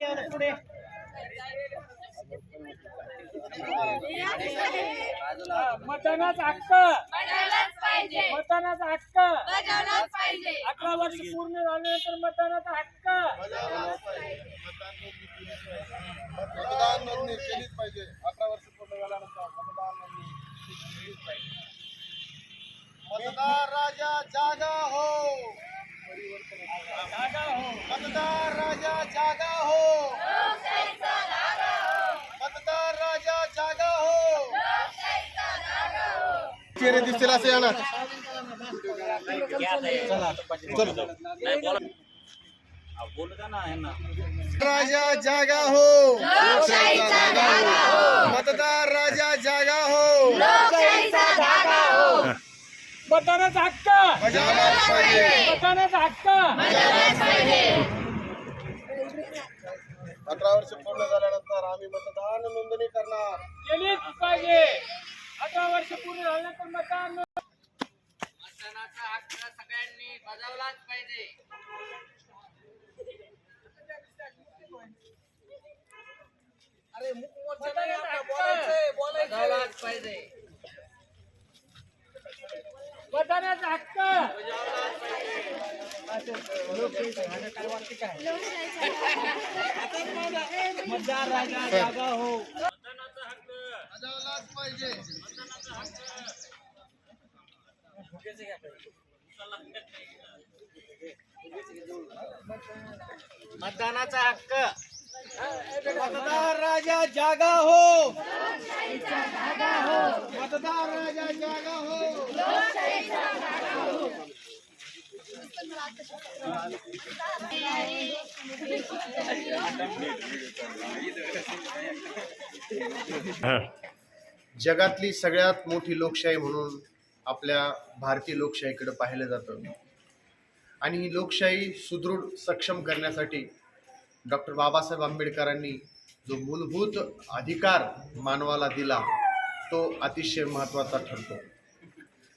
पुढे मतदानाचा हक्क. मतदानाचा हक्क अठरा वर्ष पूर्ण झाल्यानंतर मतदानाचा हक्क. मतदान नोंदणी केलीच पाहिजे. अठरा वर्ष पूर्ण झाल्यानंतर मतदान नोंदणी केलीच पाहिजे. मतदार राजा जागा हो. मतदार राजा जागा हो। मतदार राजा जागा हो। चेहरे असे या राजा जागा हो जागा हो। मतदार राजा जागा हो। मतदानाचा हक्क. मतदानाचा हक्क. अठरा वर्ष पूर्ण झाल्यानंतर आम्ही मतदान नोंदणी करणार. केलीच पाहिजे. अठरा वर्ष पूर्ण झाल्यानंतर मतदान मतदानाचा हक्क सगळ्यांनी बजावलाच पाहिजे. हक्क. बजावलाच पाहिजे. मतदानाचा हक्क. मतदार राजा जागा हो बजावलाच पाहिजे मतदानाचा हक्क मतदार राजा जागा हो. मतदार राजा जागा हो. जगातली सगळ्यात मोठी लोकशाही म्हणून आपल्या भारतीय लोकशाहीकडे पाहिलं जातं. आणि ही लोकशाही सुदृढ सक्षम करण्यासाठी डॉक्टर बाबासाहेब आंबेडकरांनी जो मूलभूत अधिकार मानवाला दिला तो अतिशय महत्त्वाचा ठरतो.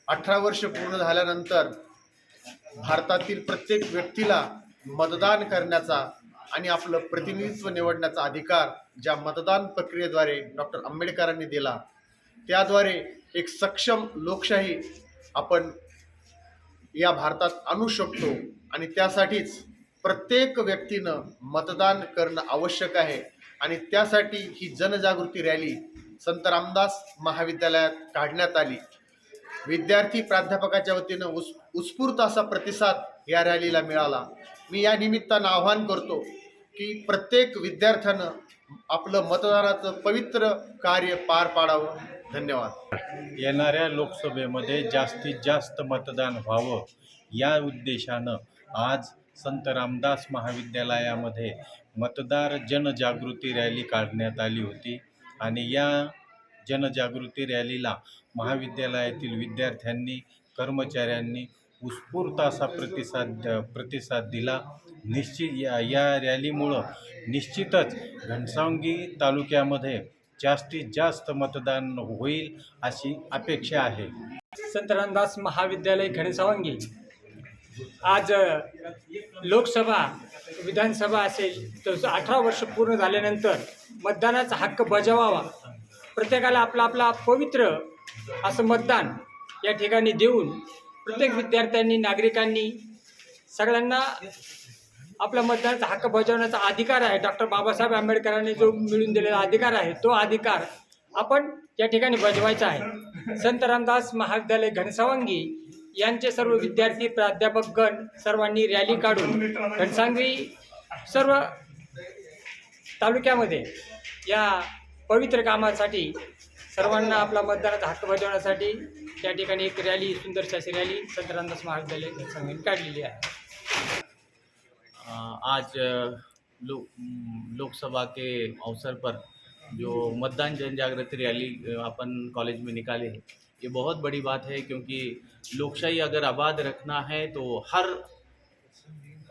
अठरा वर्ष पूर्ण झाल्यानंतर भारतातील प्रत्येक व्यक्तीला मतदान करण्याचा आणि आपलं प्रतिनिधित्व निवडण्याचा अधिकार ज्या मतदान प्रक्रियेद्वारे डॉक्टर आंबेडकरांनी दिला त्याद्वारे एक सक्षम लोकशाही आपण या भारतात आणू शकतो आणि त्यासाठीच प्रत्येक व्यक्तीनं मतदान करणं आवश्यक आहे. आणि त्यासाठी ही जनजागृती रॅली संत रामदास महाविद्यालयात काढण्यात आली. विद्यार्थी प्राध्यापकाच्या वतीनं उस उत्स्फूर्त असा प्रतिसाद या रॅलीला मिळाला. मी या निमित्तानं आवाहन करतो की प्रत्येक विद्यार्थ्यानं आपलं मतदानाचं पवित्र कार्य पार पाडावं. धन्यवाद. येणाऱ्या लोकसभेमध्ये जास्तीत जास्त मतदान व्हावं या उद्देशानं आज संत रामदास महाविद्यालयामध्ये मतदार जनजागृती रॅली काढण्यात आली होती आणि या जनजागृती रॅलीला महाविद्यालयातील विद्यार्थ्यांनी कर्मचाऱ्यांनी उत्स्फूर्त असा प्रतिसाद प्रतिसाद दिला. निश्चित या या रॅलीमुळं निश्चितच घनसावंगी तालुक्यामध्ये जास्तीत जास्त मतदान होईल अशी अपेक्षा आहे. संत रामदास महाविद्यालय घनसावंगी. आज लोकसभा विधानसभा असेल तर अठरा वर्ष पूर्ण झाल्यानंतर मतदानाचा हक्क बजावावा. प्रत्येकाला आपला आपला पवित्र असं मतदान या ठिकाणी देऊन प्रत्येक विद्यार्थ्यांनी नागरिकांनी सगळ्यांना आपला मतदानाचा हक्क बजावण्याचा अधिकार आहे. डॉक्टर बाबासाहेब आंबेडकरांनी जो मिळून दिलेला अधिकार आहे तो अधिकार आपण या ठिकाणी बजवायचा आहे. संत रामदास महाविद्यालय घनसावंगी यांचे सर्व विद्यार्थी प्राध्यापक गण सर्वांनी रॅली काढून घनसावंगी सर्व तालुक्यामध्ये या पवित्र कामासाठी सर्वांना आपला मतदानाचा हक्क बजावण्यासाठी त्या ठिकाणी एक रॅली सुंदरशी अशी रॅली संतरामदास महाविद्यालय घनसावंगी काढलेली आहे. आज लो लोकसभा के अवसर पर जो मतदान जनजागृति रैली अपन कॉलेज में निकाले हैं ये बहुत बड़ी बात है क्योंकि लोकशाही अगर आबाद रखना है तो हर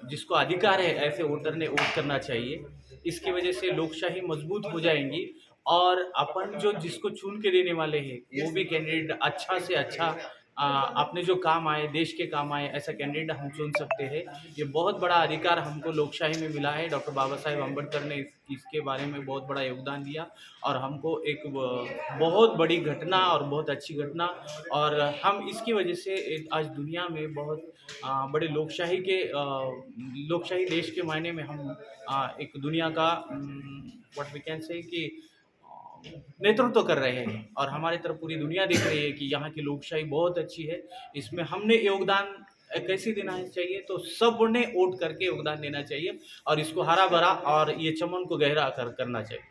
जिसको अधिकार है ऐसे वोटर ने वोट करना चाहिए। इसकी वजह से लोकशाही मज़बूत हो जाएँगी और अपन जो जिसको चुन के देने वाले हैं वो भी कैंडिडेट अच्छा से अच्छा अपने जो काम आए देश के काम आए ऐसा कैंडिडेट हम चुन सकते हैं। ये बहुत बड़ा अधिकार हमको लोकशाही में मिला है। डॉक्टर बाबा साहेब अंबेडकर ने इस, इसके बारे में बहुत बड़ा योगदान दिया और हमको एक बहुत बड़ी घटना और बहुत अच्छी घटना और हम इसकी वजह से आज दुनिया में बहुत बड़े लोकशाही के लोकशाही देश के मायने में हम एक दुनिया का वट वी कैन से कि नेतृत्व कर रहे हैं और हमारी तरफ़ पूरी दुनिया देख रही है कि यहाँ की लोकशाही बहुत अच्छी है। इसमें हमने योगदान कैसे देना चाहिए? तो सबने वोट करके योगदान देना चाहिए और इसको हरा भरा और ये चमन को गहरा कर, करना चाहिए।